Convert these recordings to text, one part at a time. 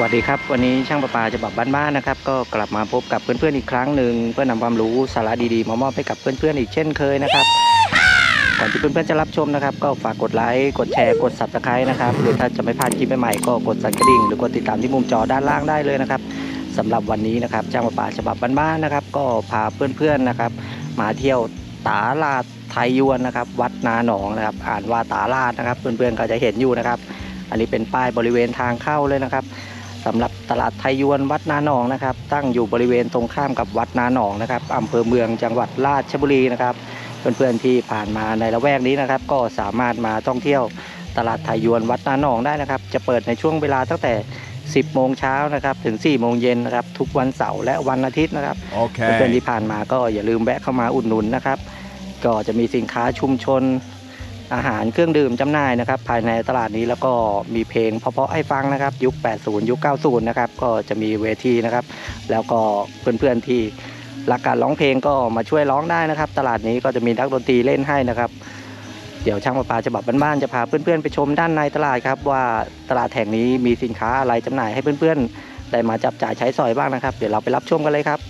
วัสดีครับ วันนี้ช่างประปาฉบับบ้านๆนะครับ ก็กลับมาพบกับเพื่อนๆอีกครั้งหนึ่งเพื่อนำความรู้สาระดีๆมามอบให้กับเพื่อนๆอีกเช่นเคยนะครับก่อนที่เพื่อนๆจะรับชมนะครับ ก็ฝากกดไลค์กดแชร์กด subscribe นะครับหรือถ้าจะไม่พลาดคลิปใหม่ๆก็กดสั่นกระดิ่งหรือกดติดตามที่มุมจอด้านล่างได้เลยนะครับสำหรับวันนี้นะครับช่างประปาฉบับบ้านๆนะครับ ก็พาเพื่อนๆนะครับ มาเที่ยวตาลาดไทยยวนนะครับ วัดนาหนองนะครับ อ่านว่าตาลาดนะครับ เพื่อนๆก็จะเห็นอยู่นะครับ อันนี้เป็นป้ายบริเวณทางเข้าเลยนะครับ สำหรับตลาดไทยยวนวัดนาหนองนะครับ ตั้งอยู่บริเวณตรงข้ามกับวัดนาหนองนะครับอำเภอเมืองจังหวัดราชบุรีนะครับเพื่อนๆที่ผ่านมาในละแวกนี้นะครับ ก็สามารถมาท่องเที่ยวตลาดไทยยวนวัดนาหนองได้นะครับ จะเปิดในช่วงเวลาตั้งแต่ 10 โมงเช้านะครับถึง 4 โมงเย็นนะครับ ทุกวันเสาร์และวันอาทิตย์นะครับเพื่อนๆ Okay. ที่ผ่านมาก็อย่าลืมแวะเข้ามาอุดหนุนนะครับ ก็จะมีสินค้าชุมชน อาหารเครื่องดื่มจำหน่ายนะครับ ภายในตลาดนี้แล้วก็มีเพลงเพราะๆให้ฟังนะครับ ยุค 80 ยุค 90 นะครับ ก็จะมีเวทีนะครับ แล้วก็เพื่อนๆที่รักการร้องเพลงก็มาช่วยร้องได้นะครับ ตลาดนี้ก็จะมีนักดนตรีเล่นให้นะครับ เดี๋ยวช่างประปาฉบับบ้านๆจะพาเพื่อนๆไปชมด้านในตลาดครับ ว่าตลาดแห่งนี้มีสินค้าอะไรจำหน่ายให้เพื่อนๆได้มาจับจ่ายใช้สอยบ้างนะครับ เดี๋ยวเราไปรับชมกันเลยครับ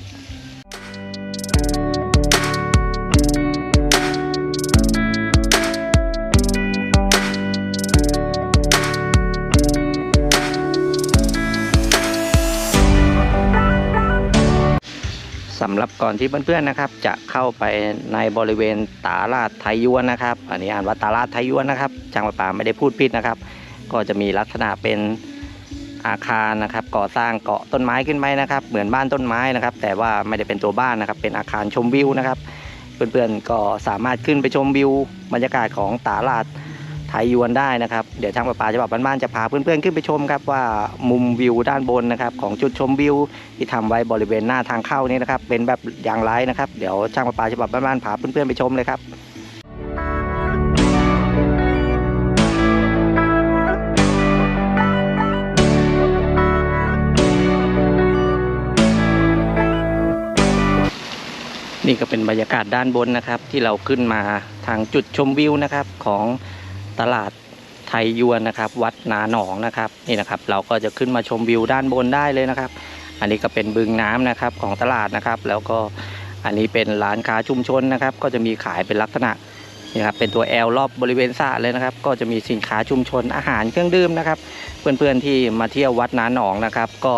สำหรับก่อนที่เพื่อนๆนะครับ จะเข้าไปในบริเวณตาลาดไทยยวนนะครับ อันนี้อ่านว่าตาลาดไทยยวนนะครับช่างประปาไม่ได้พูดผิดนะครับ ก็จะมีลักษณะเป็นอาคารนะครับ ก่อสร้างเกาะต้นไม้ขึ้นไปนะครับ เหมือนบ้านต้นไม้นะครับ แต่ว่าไม่ได้เป็นตัวบ้านนะครับ เป็นอาคารชมวิวนะครับ เพื่อนๆก็สามารถขึ้นไปชมวิวบรรยากาศของตาลาด ไทยยวนได้นะครับ เดี๋ยวช่างประปาจะบอกบ้านๆจะพาเพื่อนๆขึ้นไปชมครับว่ามุมวิวด้านบนนะครับของจุดชมวิว ที่ทำไว้บริเวณหน้าทางเข้านี่นะครับ เป็นแบบอย่างไรนะครับ เดี๋ยวช่างประปาฉบับบ้านๆพาเพื่อนๆไปชมเลยครับนี่ก็เป็นบรรยากาศด้านบนนะครับ ที่เราขึ้นมาทางจุดชมวิวนะครับของ ตลาดไทยยวนนะครับ วัดนาหนองนะครับนี่นะครับ เราก็จะขึ้นมาชมวิวด้านบนได้เลยนะครับ อันนี้ก็เป็นบึงน้ำนะครับของตลาดนะครับ แล้วก็อันนี้เป็นร้านค้าชุมชนนะครับ ก็จะมีขายเป็นลักษณะนี่ครับเป็นตัวแอลรอบบริเวณสระเลยนะครับ ก็จะมีสินค้าชุมชนอาหารเครื่องดื่มนะครับ เพื่อนๆที่มาเที่ยววัดนาหนองนะครับ ก็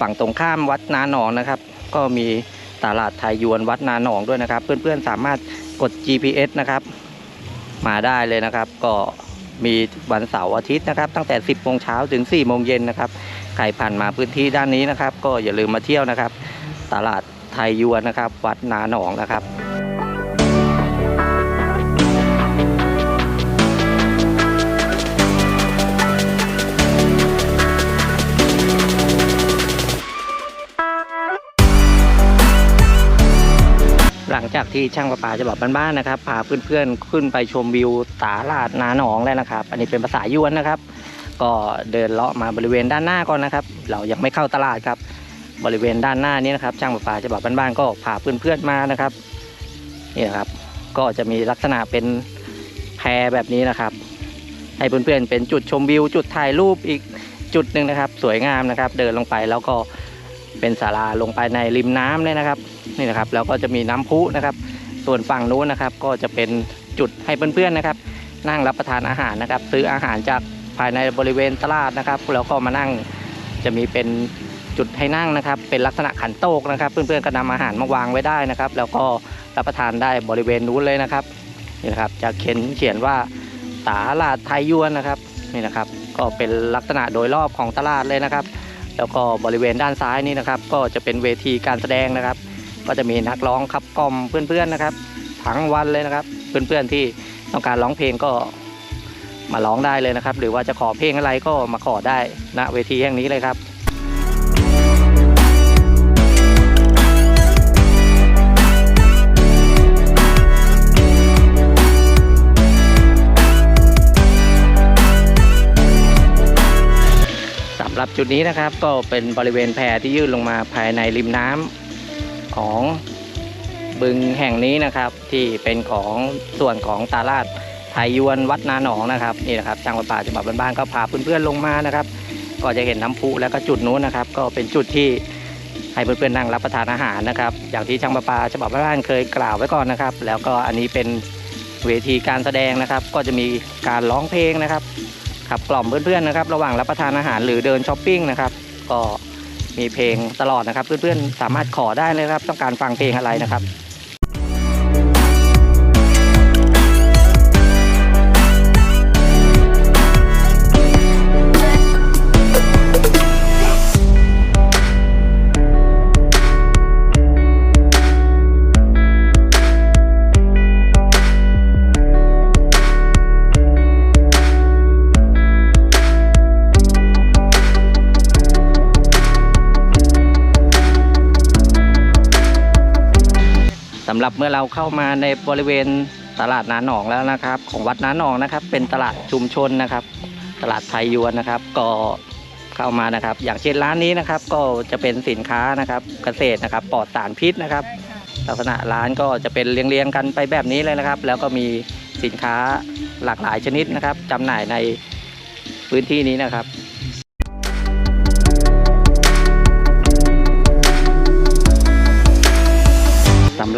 ฝั่งตรงข้ามวัดนาหนองนะครับ ก็มีตลาดไทยยวนวัดนาหนองด้วยนะครับ เพื่อนๆสามารถกด GPS นะครับ มาได้เลยนะครับ ก็มีวันเสาร์อาทิตย์นะครับ ตั้งแต่ 10โมงเช้าถึง4โมงเย็นนะครับใครผ่านมาพื้นที่ด้านนี้นะครับ ก็อย่าลืมมาเที่ยวนะครับ ตลาดไทยยวนนะครับ วัดนาหนองนะครับ จากที่ช่างประปาจะบอกบ้านๆนะครับพาเพื่อนๆขึ้นไปชมวิวตาลาดนาหนองแล้วนะครับ อันนี้เป็นภาษายวนนะครับ ก็เดินเลาะมาบริเวณด้านหน้าก่อนนะครับ เรายังไม่เข้าตลาดครับ บริเวณด้านหน้านี้นะครับช่างประปาจะบอกบ้านๆก็พาเพื่อนๆมานะครับนี่นะครับ ก็จะมีลักษณะเป็นแพแบบนี้นะครับให้เพื่อนๆเป็นจุดชมวิว จุดถ่ายรูปอีกจุดหนึ่งนะครับ สวยงามนะครับ เดินลงไปแล้วก็เป็นศาลาลงไปในริมน้ำเลยนะครับ นี่นะครับแล้วก็จะมีน้ำพุนะครับ ส่วนฝั่งนู้นนะครับ ก็จะเป็นจุดให้เพื่อนๆนะครับ นั่งรับประทานอาหารนะครับ ซื้ออาหารจากภายในบริเวณตลาดนะครับแล้วก็มานั่งจะมีเป็นจุดให้นั่งนะครับ เป็นลักษณะขันโต๊กนะครับ เพื่อนๆก็นำอาหารมาวางไว้ได้นะครับ แล้วก็รับประทานได้บริเวณนู้นเลยนะครับนี่นะครับจะเขียนเขียนว่าตลาดไทยยวนนะครับนี่นะครับ ก็เป็นลักษณะโดยรอบของตลาดเลยนะครับ แล้วก็บริเวณด้านซ้ายนี่นะครับ ก็จะเป็นเวทีการแสดงนะครับ ก็จะมีนักร้องขับกล่อมเพื่อนๆนะครับทั้งวันเลยนะครับ เพื่อนๆที่ต้องการร้องเพลงก็มาร้องได้เลยนะครับ หรือว่าจะขอเพลงอะไรก็มาขอได้ณเวทีแห่งนี้เลยครับสำหรับจุดนี้นะครับก็เป็นบริเวณแพที่ยื่นลงมาภายในริมน้ำ ของบึงแห่งนี้นะครับที่เป็นของส่วนของตาลาดไทยยวนวัดนาหนองนะครับนี่นะครับช่างประปาฉบับบ้านๆก็พาเพื่อนๆลงมานะครับ ก็จะเห็นน้ำพุแล้วก็จุดนู้นนะครับ ก็เป็นจุดที่ให้เพื่อนๆนั่งรับประทานอาหารนะครับ อย่างที่ช่างประปาฉบับบ้านๆเคยกล่าวไว้ก่อนนะครับ แล้วก็อันนี้เป็นเวทีการแสดงนะครับ ก็จะมีการร้องเพลงนะครับขับกล่อมเพื่อนๆนะครับ ระหว่างรับประทานอาหารหรือเดินช้อปปิ้งนะครับ ก็ มีเพลงตลอดนะครับ เพื่อนๆสามารถขอได้เลยครับ ต้องการฟังเพลงอะไรนะครับ สำหรับเมื่อเราเข้ามาในบริเวณตลาดนาหนองแล้วนะครับ ของวัดนาหนองนะครับ เป็นตลาดชุมชนนะครับ ตลาดไทยยวนนะครับ ก็เข้ามานะครับ อย่างเช่นร้านนี้นะครับ ก็จะเป็นสินค้านะครับเกษตรนะครับปลอดสารพิษนะครับ ลักษณะร้านก็จะเป็นเรียงๆกันไปแบบนี้เลยนะครับ แล้วก็มีสินค้าหลากหลายชนิดนะครับจำหน่ายในพื้นที่นี้นะครับ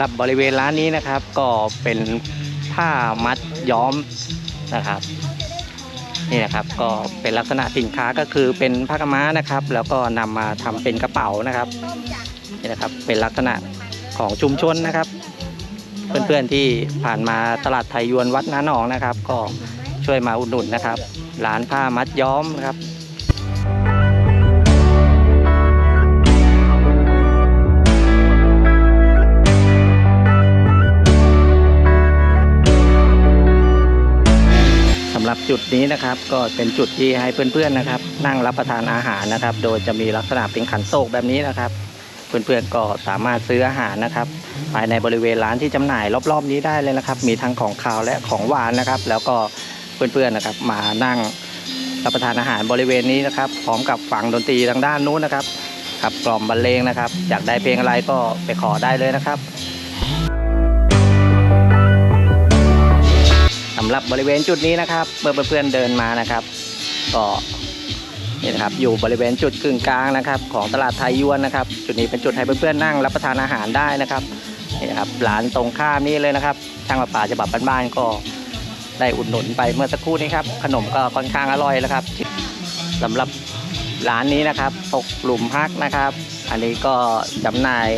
หรับบริเวณร้านนี้นะครับ ก็เป็นผ้ามัดย้อมนะครับนี่นะครับก็เป็นลักษณะสินค้าก็คือเป็นผ้ากม้านะครับ แล้วก็นำมาทำเป็นกระเป๋านะครับนี่นะครับเป็นลักษณะของชุมชนนะครับ เพื่อนๆที่ผ่านมาตลาดไทยยวนวัดน้าหนองนะครับ ก็ช่วยมาอุดหนุนนะครับร้านผ้ามัดย้อมนะครับ จุดนี้นะครับก็เป็นจุดที่ให้เพื่อนๆนะครับ นั่งรับประทานอาหารนะครับ โดยจะมีลักษณะเป็นขันโตกแบบนี้นะครับ เพื่อนๆก็สามารถซื้ออาหารนะครับภายในบริเวณร้านที่จำหน่ายรอบๆนี้ได้เลยนะครับ มีทั้งของคาวและของหวานนะครับ แล้วก็เพื่อนๆนะครับ มานั่งรับประทานอาหารบริเวณนี้นะครับ พร้อมกับฟังดนตรีทางด้านนู้นนะครับขับกล่อมบรรเลงนะครับ อยากได้เพลงอะไรก็ไปขอได้เลยนะครับ หรับบริเวณจุดนี้นะครับ เมื่อเพื่อนๆเดินมานะครับ ก็นี่นะครับอยู่บริเวณจุดกึ่งกลางนะครับ ของตลาดไทยยวนนะครับ จุดนี้เป็นจุดให้เพื่อนๆนั่งรับประทานอาหารได้นะครับนี่นะครับร้านตรงข้ามนี่เลยนะครับช่างประปาฉบับบ้านๆก็ได้อุดหนุนไปเมื่อสักครู่นี้ครับขนมก็ค่อนข้างอร่อยแล้วครับสำหรับร้านนี้นะครับตกหลุมพักนะครับ อันนี้ก็จำหน่าย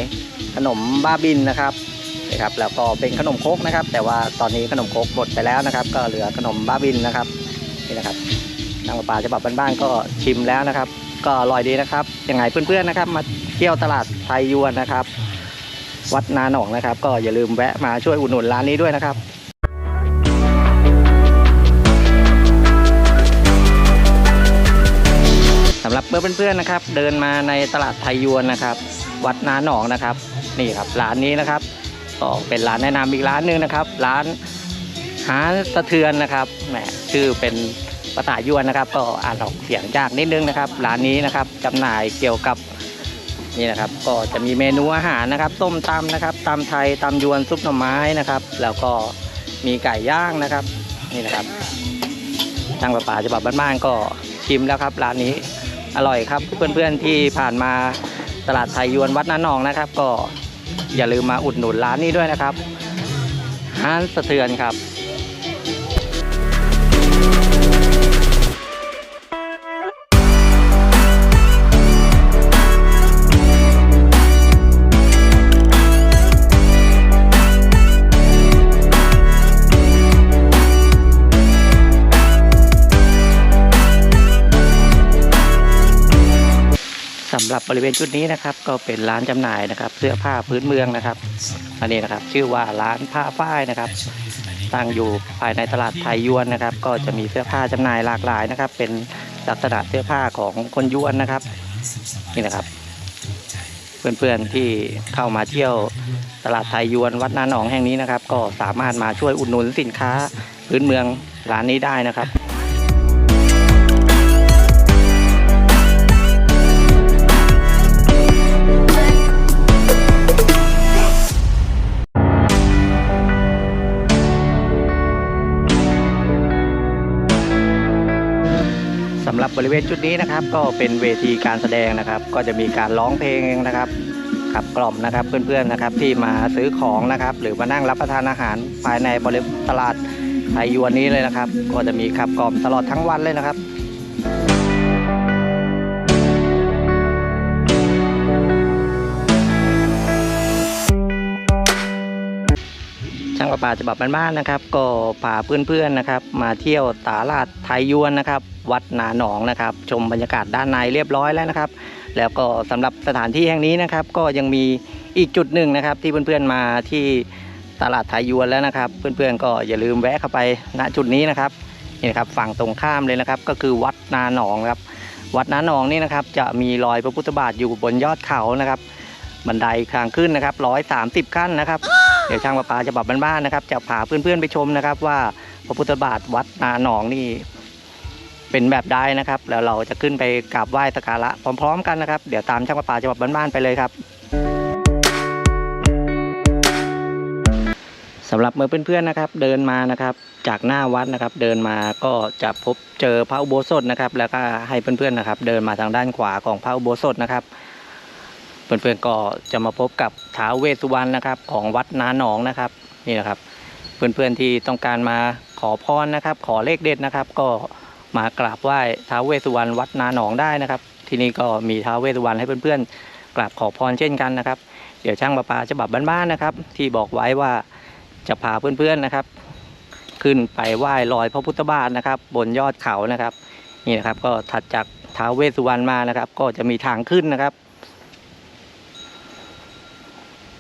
ขนมบ้าบินนะครับ นะครับแล้วก็เป็นขนมคกนะครับ แต่ว่าตอนนี้ขนมคกหมดไปแล้วนะครับ ก็เหลือขนมบ้าบินนะครับนี่นะครับทางป่าฉบับบ้านๆก็ชิมแล้วนะครับ ก็อร่อยดีนะครับยังไงเพื่อนๆนะครับ มาเที่ยวตลาดไทยยวนนะครับ วัดนาหนองนะครับ ก็อย่าลืมแวะมาช่วยอุดหนุนร้านนี้ด้วยนะครับสำหรับเพื่อนๆนะครับ เดินมาในตลาดไทยยวนนะครับ วัดนาหนองนะครับ นี่ครับร้านนี้นะครับ ก็เป็นร้านแนะนำอีกร้านหนึ่งนะครับ ร้านหาสะเทือนนะครับแหมชื่อเป็นภาษายวนนะครับ ก็อ่านออกเสียงยากนิดนึงนะครับ ร้านนี้นะครับจำหน่ายเกี่ยวกับนี่นะครับ ก็จะมีเมนูอาหารนะครับต้มตำนะครับตำไทยตำยวนซุปหน่อไม้นะครับ แล้วก็มีไก่ย่างนะครับ นี่นะครับทางป่าฉบับบ้านๆก็ชิมแล้วครับ ร้านนี้อร่อยครับ เพื่อนๆที่ผ่านมาตลาดไทยยวนวัดนานองนะครับ ก็ อย่าลืมมาอุดหนุนร้านนี้ด้วยนะครับร้านสะเทือนครับ หรับบริเวณจุดนี้นะครับ ก็เป็นร้านจำหน่ายนะครับ เสื้อผ้าพื้นเมืองนะครับ อันนี้นะครับชื่อว่าร้านผ้าฝ้ายนะครับ ตั้งอยู่ภายในตลาดไทยยวนนะครับ ก็จะมีเสื้อผ้าจำหน่ายหลากหลายนะครับ เป็นลักษณะเสื้อผ้าของคนยวนนะครับนี่นะครับ เพื่อนๆที่เข้ามาเที่ยวตลาดไทยยวนวัดนาหนองแห่งนี้นะครับ ก็สามารถมาช่วยอุดหนุนสินค้าพื้นเมืองร้านนี้ได้นะครับ วณจุดนี้นะครับ ก็เป็นเวทีการแสดงนะครับ ก็จะมีการร้องเพลงนะครับขับกล่อมนะครับเพื่อนๆนะครับที่มาซื้อของนะครับ หรือมานั่งรับประทานอาหารภายในบริเวณตลาดไทยยวนนี้เลยนะครับ ก็จะมีขับกล่อมตลอดทั้งวันเลยนะครับ ประปาฉบับบ้านๆนะครับ ก็พาเพื่อนๆนะครับ มาเที่ยวตลาดไทยยวนนะครับ วัดนาหนองนะครับ ชมบรรยากาศด้านในเรียบร้อยแล้วนะครับ แล้วก็สำหรับสถานที่แห่งนี้นะครับ ก็ยังมีอีกจุดหนึ่งนะครับ ที่เพื่อนๆมาที่ตลาดไทยยวนแล้วนะครับ เพื่อนๆก็อย่าลืมแวะเข้าไปณจุดนี้นะครับนี่นะครับฝั่งตรงข้ามเลยนะครับ ก็คือวัดนาหนองครับ วัดนาหนองนี่นะครับ จะมีรอยพระพุทธบาทอยู่บนยอดเขานะครับ บันไดทางขึ้นนะครับร้อยสามสิบขั้นนะครับ เดี๋ยวช่างประปาฉบับบ้านๆนะครับ จะพาเพื่อนๆไปชมนะครับ ว่าพระพุทธบาทวัดนาหนองนี่เป็นแบบใดนะครับ แล้วเราจะขึ้นไปกราบไหว้สักการะพร้อมๆ กันนะครับ เดี๋ยวตามช่างประปาฉบับบ้านๆไปเลยครับสำหรับเมื่อเพื่อนๆนะครับ เดินมานะครับ จากหน้าวัดนะครับ เดินมาก็จะพบเจอพระอุโบสถนะครับ แล้วก็ให้เพื่อนๆนะครับ เดินมาทางด้านขวาของพระอุโบสถนะครับ เพื่อนๆก็จะมาพบกับท้าวเวสสุวรรณนะครับ ของวัดนาหนองนะครับนี่นะครับ เพื่อนๆที่ต้องการมาขอพรนะครับ ขอเลขเด็ดนะครับ ก็มากราบไหว้ท้าวเวสสุวรรณวัดนาหนองได้นะครับ ที่นี่ก็มีท้าวเวสสุวรรณให้เพื่อนๆกราบขอพรเช่นกันนะครับ เดี๋ยวช่างประปาฉบับบ้านๆนะครับ ที่บอกไว้ว่าจะพาเพื่อนๆนะครับ ขึ้นไปไหว้รอยพระพุทธบาทนะครับ บนยอดเขานะครับ นี่นะครับก็ถัดจากท้าวเวสสุวรรณมานะครับ ก็จะมีทางขึ้นนะครับ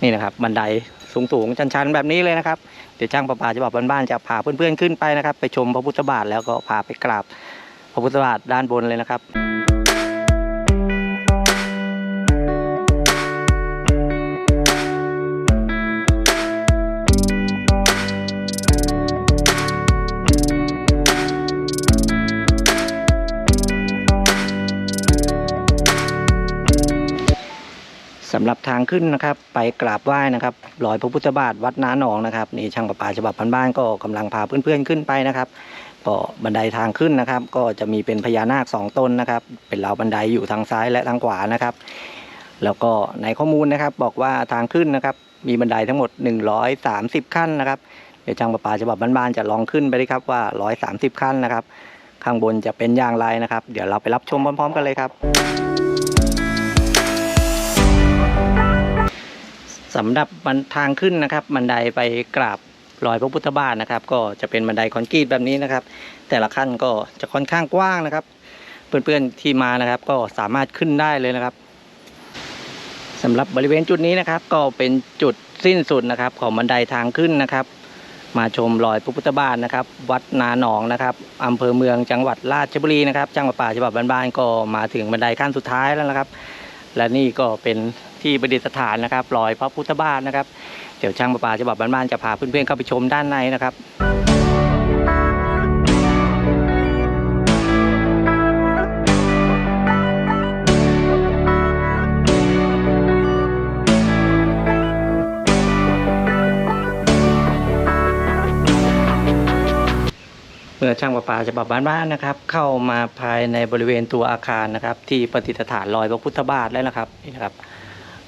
นี่นะครับบันไดสูงๆชันๆแบบนี้เลยนะครับเดี๋ยวช่างประปาจะบอกบ้านๆจะพาเพื่อนๆขึ้นไปนะครับ ไปชมพระพุทธบาทแล้วก็พาไปกราบพระพุทธบาทด้านบนเลยนะครับำหรับทางขึ้นนะครับไปกราบไหว้นะครับรอยพระพุทธบาทวัดน้าหนองนะครับนี่ช่างประปาฉบับบ้านก็กำลังพาเพื่อนๆขึ้นไปนะครับ ก็บันไดทางขึ้นนะครับ ก็จะมีเป็นพญานาคสองตนนะครับ เป็นราวบันไดอยู่ทางซ้ายและทางขวานะครับ แล้วก็ในข้อมูลนะครับบอกว่าทางขึ้นนะครับ มีบันไดทั้งหมด 130 ขั้นนะครับเดี๋ยวช่างประปาฉบับบ้านๆจะลองขึ้นไปดีครับว่า 130 ขั้นนะครับ ข้างบนจะเป็นอย่างไรนะครับ เดี๋ยวเราไปรับชมพร้อม ๆ กันเลยครับ สำหรับบันทางขึ้นนะครับ บันไดไปกราบรอยพระพุทธบาทนะครับ ก็จะเป็นบันไดคอนกรีตแบบนี้นะครับ แต่ละขั้นก็จะค่อนข้างกว้างนะครับ เพื่อนๆที่มานะครับ ก็สามารถขึ้นได้เลยนะครับสำหรับบริเวณจุดนี้นะครับ ก็เป็นจุดสิ้นสุดนะครับ ของบันไดทางขึ้นนะครับ มาชมรอยพระพุทธบาทนะครับ วัดนาหนองนะครับอำเภอเมืองจังหวัดราชบุรีนะครับจังหวัดป่าฉบับบ้านๆก็มาถึงบันไดขั้นสุดท้ายแล้วนะครับ และนี่ก็เป็นที่ประดิษฐานนะครับรอยพระพุทธบาทนะครับ เดี๋ยวช่างประปาฉบับบ้านๆจะพาเพื่อนๆเข้าไปชมด้านในนะครับ เมื่อช่างประปาฉบับบ้านๆนะครับ เข้ามาภายในบริเวณตัวอาคารนะครับ ที่ประดิษฐานรอยพระพุทธบาทแล้วนะครับนี่นะครับ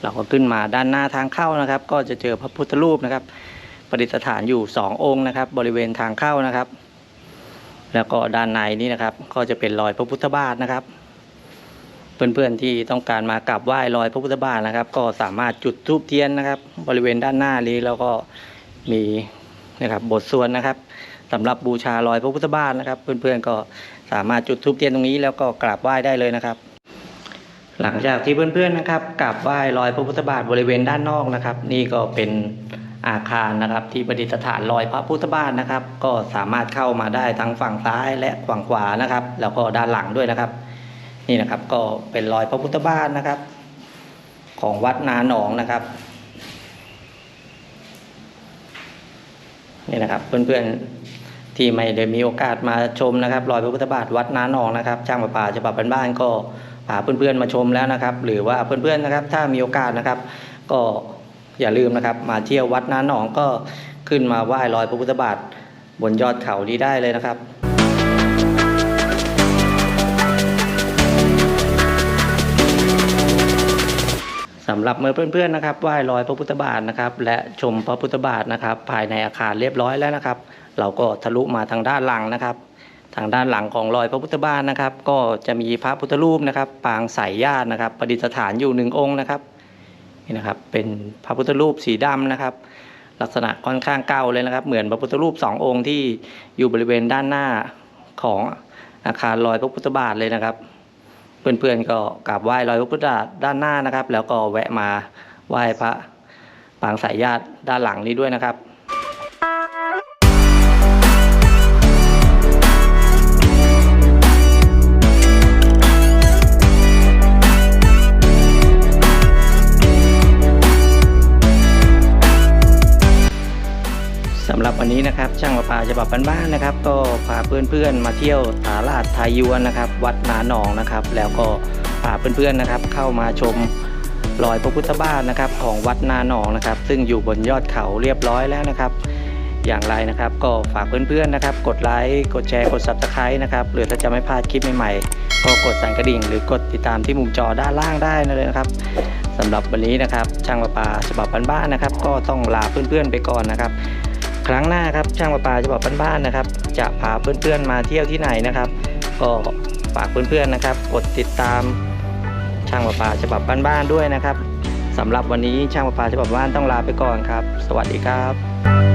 เราก็ขึ้นมาด้านหน้าทางเข้านะครับ ก็จะเจอพระพุทธรูปนะครับ ประดิษฐานอยู่สององค์นะครับ บริเวณทางเข้านะครับ แล้วก็ด้านในนี้นะครับ ก็จะเป็นรอยพระพุทธบาทนะครับ เพื่อนๆที่ต้องการมากราบไหว้รอยพระพุทธบาทนะครับ ก็สามารถจุดธูปเทียนนะครับ บริเวณด้านหน้านี้แล้วก็มีนะครับบทสวดนะครับ สำหรับบูชารอยพระพุทธบาทนะครับ เพื่อนๆก็สามารถจุดธูปเทียนตรงนี้แล้วก็กราบไหว้ได้เลยนะครับ หลังจากที่เพื่อนๆนะครับกราบไหว้รอยพระพุทธบาทบริเวณด้านนอกนะครับ นี่ก็เป็นอาคารนะครับ ที่ประดิษฐานรอยพระพุทธบาทนะครับ ก็สามารถเข้ามาได้ทั้งฝั่งซ้ายและฝั่งขวานะครับ แล้วก็ด้านหลังด้วยนะครับ นี่นะครับก็เป็นรอยพระพุทธบาทนะครับ ของวัดนาหนองนะครับนี่นะครับเพื่อนๆ ที่ไม่ได้มีโอกาสมาชมนะครับรอยพระพุทธบาทวัดน้านองนะครับ ช่างประปาฉบับบ้านๆก็พาเพื่อนๆมาชมแล้วนะครับ หรือว่าเพื่อนๆนะครับ ถ้ามีโอกาสนะครับ ก็อย่าลืมนะครับ มาเที่ยววัดน้านองก็ขึ้นมาไหว้รอยพระพุทธบาทบนยอดเขานี้ได้เลยนะครับสำหรับเมื่อเพื่อนๆนะครับไหว้ลอยพระพุทธบาทนะครับ และชมพระพุทธบาทนะครับ ภายในอาคารเรียบร้อยแล้วนะครับ เราก็ทะลุมาทางด้านหลังนะครับ ทางด้านหลังของรอยพระพุทธบาทนะครับ ก็จะมีพระพุทธรูปนะครับ ปางสายญาตินะครับ ประดิษฐานอยู่หนึ่งองค์นะครับนี่นะครับเป็นพระพุทธรูปสีดำนะครับ ลักษณะค่อนข้างเก่าเลยนะครับ เหมือนพระพุทธรูปสององค์ที่อยู่บริเวณด้านหน้าของอาคารรอยพระพุทธบาทเลยนะครับ เพื่อนๆก็กราบไหว้รอยพระพุทธบาทด้านหน้านะครับ แล้วก็แวะมาไหว้พระปางสายญาติด้านหลังนี้ด้วยนะครับ วันนี้นะครับช่างประปาฉบับบ้านๆนะครับ ก็พาเพื่อนๆมาเที่ยวตลาดไทยยวนนะครับ วัดนาหนองนะครับ แล้วก็พาเพื่อนๆนะครับ เข้ามาชมรอยพระพุทธบาทนะครับ ของวัดนาหนองนะครับ ซึ่งอยู่บนยอดเขาเรียบร้อยแล้วนะครับ อย่างไรนะครับ ก็ฝากเพื่อนๆนะครับ กดไลค์กดแชร์กด subscribe นะครับหรือถ้าจะไม่พลาดคลิปใหม่ๆก็กดสั่นกระดิ่ง หรือกดติดตามที่มุมจอด้านล่างได้เลยนะครับสำหรับวันนี้นะครับช่างประปาฉบับบ้านๆนะครับ ก็ต้องลาเพื่อนๆไปก่อนนะครับ ครั้งหน้าครับช่างประปาฉบับบ้านๆนะครับ จะพาเพื่อนๆมาเที่ยวที่ไหนนะครับ ก็ฝากเพื่อนๆนะครับ กดติดตามช่างประปาฉบับบ้านๆด้วยนะครับสำหรับวันนี้ช่างประปาฉบับบ้านต้องลาไปก่อนครับ สวัสดีครับ